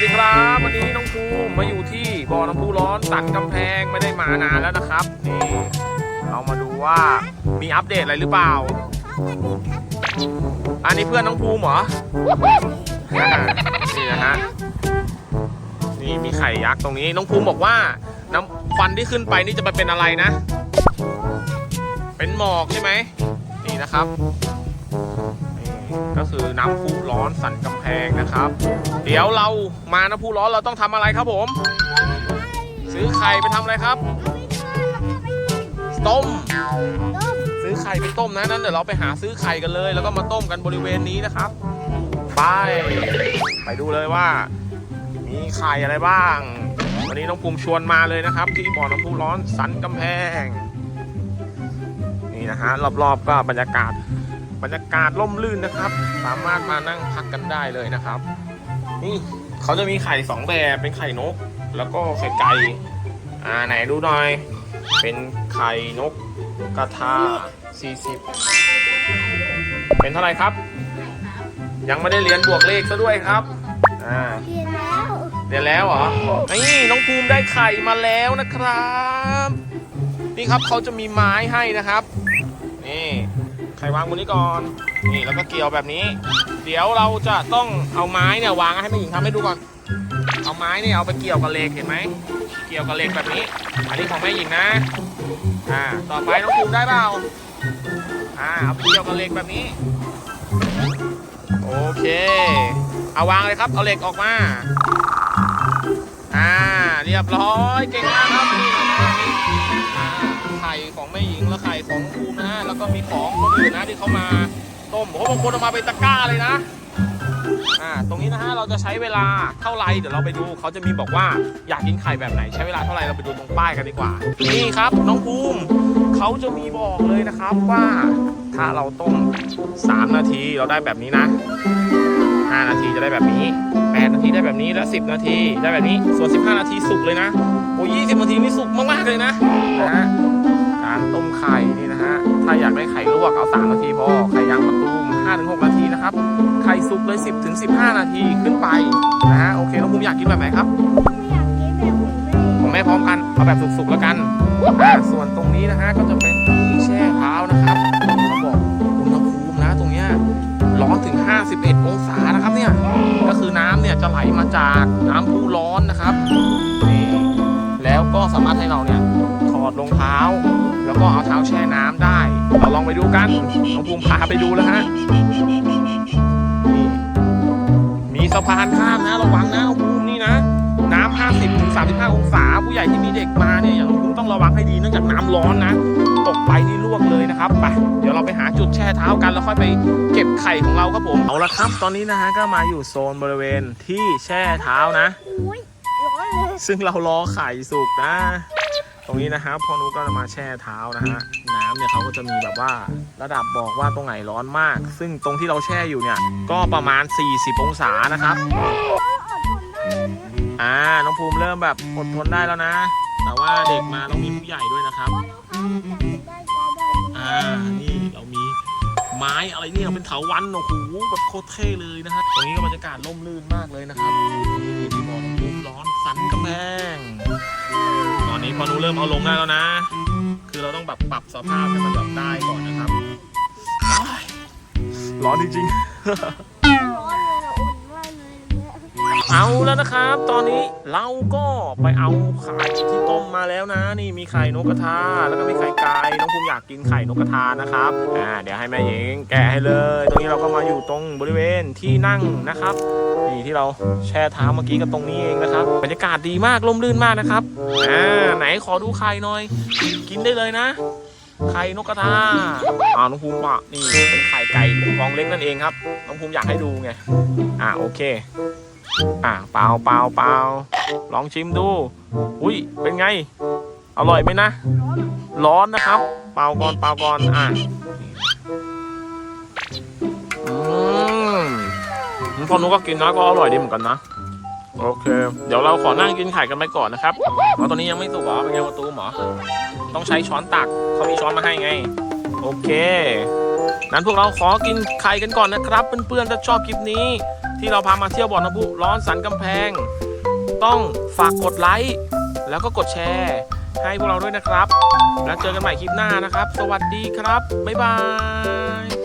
วัสดีครับ วันนี้น้องภูมิมาอยู่ที่บ่อน้ำพุร้อนสันกำแพงไม่ได้มานานแล้วนะครับ นี่เรามาดูว่ามีอัปเดตอะไรหรือเปล่า อันนี้เพื่อนน้องภูมิเหรอนี่นะฮะนี่มีไข่ยักษ์ตรงนี้ น้องภูมิบอกว่า น้ำควันที่ขึ้นไปนี่จะมาเป็นอะไรนะ เป็นหมอกใช่ไหมนี่นะครับ ก็คือน้ำพุร้อนสันกำแพงนะครับ เดี๋ยวเรามาน้ำพุร้อนเราต้องทำอะไรครับผม ซื้อไข่ไปทำอะไรครับ ต้ม ซื้อไข่ไปต้มนะนั้นเดี๋ยวเราไปหาซื้อไข่กันเลย แล้วก็มาต้มกันบริเวณนี้นะครับ ไป ไปดูเลยว่า มีไข่อะไรบ้าง วันนี้น้องภูมิชวนมาเลยนะครับ ที่บ่อน้ำพุร้อนสันกำแพง นี่นะฮะรอบๆก็บรรยากาศ บรรยากาศร่มรื่นนะครับ สามารถมานั่งพักกันได้เลยนะครับ นี่เขาจะมีไข่สองแบบเป็นไข่นก แล้วก็ไข่ไก่อ่าไหนดูหน่อย เป็นไข่นกกระทา40 เป็นเท่าไหร่ครับ ยังไม่ได้เรียนบวกเลขซะด้วยครับอ่าเรียนแล้วเรียนแล้วเหรอนี่น้องภูมิได้ไข่มาแล้วนะครับ นี่ครับเขาจะมีไม้ให้นะครับ นี่ ไข่วางบนนี้ก่อนนี่แล้วก็เกี่ยวแบบนี้ เดี๋ยวเราจะต้องเอาไม้เนี่ยวางให้แม่หญิงทำให้ดูก่อน เอาไม้เนี่ยเอาไปเกี่ยวกับเหล็กเห็นไหมเกี่ยวกับเหล็กแบบนี้ อันนี้ของแม่หญิงนะอ่าต่อไปน้องภูมิได้เปล่าอ่าเอาเกี่ยวกับเหล็กแบบนี้โอเค เอาวางเลยครับ เอาเหล็กออกมา อ่า เรียบร้อย เก่งมากครับ อ่าไข่ของแม่หญิงและไข่ของภูมินะฮะแล้วก็มีของคนอื่นนะที่เขามาต้มโอ้โหบางคนเอามาเป็นตะกร้าเลยนะอ่าตรงนี้นะฮะเราจะใช้เวลาเท่าไหร่เดี๋ยวเราไปดูเขาจะมีบอกว่าอยากกินไข่แบบไหน ใช้เวลาเท่าไหร่เราไปดูตรงป้ายกันดีกว่านี่ครับน้องภูมิเขาจะมีบอกเลยนะครับว่าถ้าเราต้ม3นาทีเราได้แบบนี้นะ 5 นาทีจะได้แบบนี้ 8 นาทีได้แบบนี้แล้ว10 นาทีได้แบบนี้ ส่วน 15 นาทีสุกเลยนะ โอ้ย20นาทีนี่สุกมากๆเลยนะนะฮะการต้มไข่นี่นะฮะ ถ้าอยากได้ไข่ลวกเอา 3 นาทีพอ ไข่ยางมะตูม5-6 นาทีนะครับ ไข่สุกเลย 10-15 นาทีขึ้นไปนะฮะ โอเคน้องภูมิอยากกินแบบไหนครับไม่อยากกินแบบผมไม่ของแม่พร้อมกัน เอาแบบสุกๆแล้วกันอ่าส่วนตรงนี้นะฮะก็จะเป็น สามารถให้เราเนี่ยถอดรองเท้า แล้วก็เอาเท้าแช่น้ำได้ เราลองไปดูกันน้องภูมิพาไปดูแล้วฮะนี่มีสะพานข้ามนะระวังนะน้องภูมินี่นะน้ำ50ถึง35 องศา ผู้ใหญ่ที่มีเด็กมาเนี่ยอย่างคุณต้องระวังให้ดีเนื่องจากน้ำร้อนนะตกไปนี่ลวกเลยนะครับไปเดี๋ยวเราไปหาจุดแช่เท้ากันแล้วค่อยไปเก็บไข่ของเราครับผมเอาละครับ ตอนนี้นะฮะก็มาอยู่โซนบริเวณที่แช่เท้านะ ซึ่งเรารอไข่สุกนะ ตรงนี้นะครับพอนุก็จะมาแช่เท้านะฮะน้ำเนี่ยเขาก็จะมีแบบว่าระดับบอกว่าตรงไหนร้อนมาก ซึ่งตรงที่เราแช่อยู่เนี่ย ก็ประมาณ 40 องศานะครับอดทนได้เลยอ่าน้องภูมิเริ่มแบบอดทนได้แล้วนะ แต่ว่าเด็กมาต้องมีผู้ใหญ่ด้วยนะครับอ่านี่เรามีไม้อะไรเนี่ยเป็นเถาวันโอ้โหแบบโคตรเท่เลยนะฮะตรงนี้ก็บรรยากาศร่มรื่นมากเลยนะครับ สันกำแพงตอนนี้พอหนูเริ่มเอาลงได้แล้วนะ คือเราต้องแบบปรับสภาพให้มันแบบได้ก่อนนะครับอ้ายร้อนจริงๆร้อนเลยอะอุ่นมากเลยเนี่ยเอาแล้วนะครับ ตอนนี้เราก็ไปเอาไข่ที่ต้มมาแล้วนะ นี่มีไข่นกกระทาแล้วก็มีไข่ไก่ น้องภูมิอยากกินไข่นกกระทานะครับอ่าเดี๋ยวให้แม่หญิงแกะให้เลย ตรงนี้เราก็มาอยู่ตรงบริเวณที่นั่งนะครับนี่ที่เราแช่เท้าเมื่อกี้กันตรงนี้เองนะครับบรรยากาศดีมากร่มรื่นมากนะครับอ่าไหนขอดูไข่หน่อย กินได้เลยนะไข่นกกระทาอ่าน้องภูมิบอกนี่เป็นไข่ไก่ฟองเล็กนั่นเองครับ น้องภูมิอยากให้ดูไง อ่าโอเค อ่าเปล่าเปล่าเปล่าลองชิมดู อุ้ยเป็นไง อร่อยไหมนะ ร้อนนะครับ เปล่าก่อนเปล่าก่อนอะอืมพอนุก็กินนะก็อร่อยดีเหมือนกันนะ โอเค เดี๋ยวเราขอนั่งกินไข่กันไปก่อนนะครับเพราะตอนนี้ยังไม่สุกเหรอเป็นไงประตูหมอ ต้องใช้ช้อนตักเขามีช้อนมาให้ไง โอเคนั้นพวกเราขอกินไข่กันก่อนนะครับ เพื่อนๆถ้าชอบคลิปนี้ ที่เราพามาเที่ยวบ่อน้ำพุร้อนสันกำแพง ต้องฝากกดไลค์แล้วก็กดแชร์ ให้พวกเราด้วยนะครับ แล้วเจอกันใหม่คลิปหน้านะครับ สวัสดีครับ บ๊ายบาย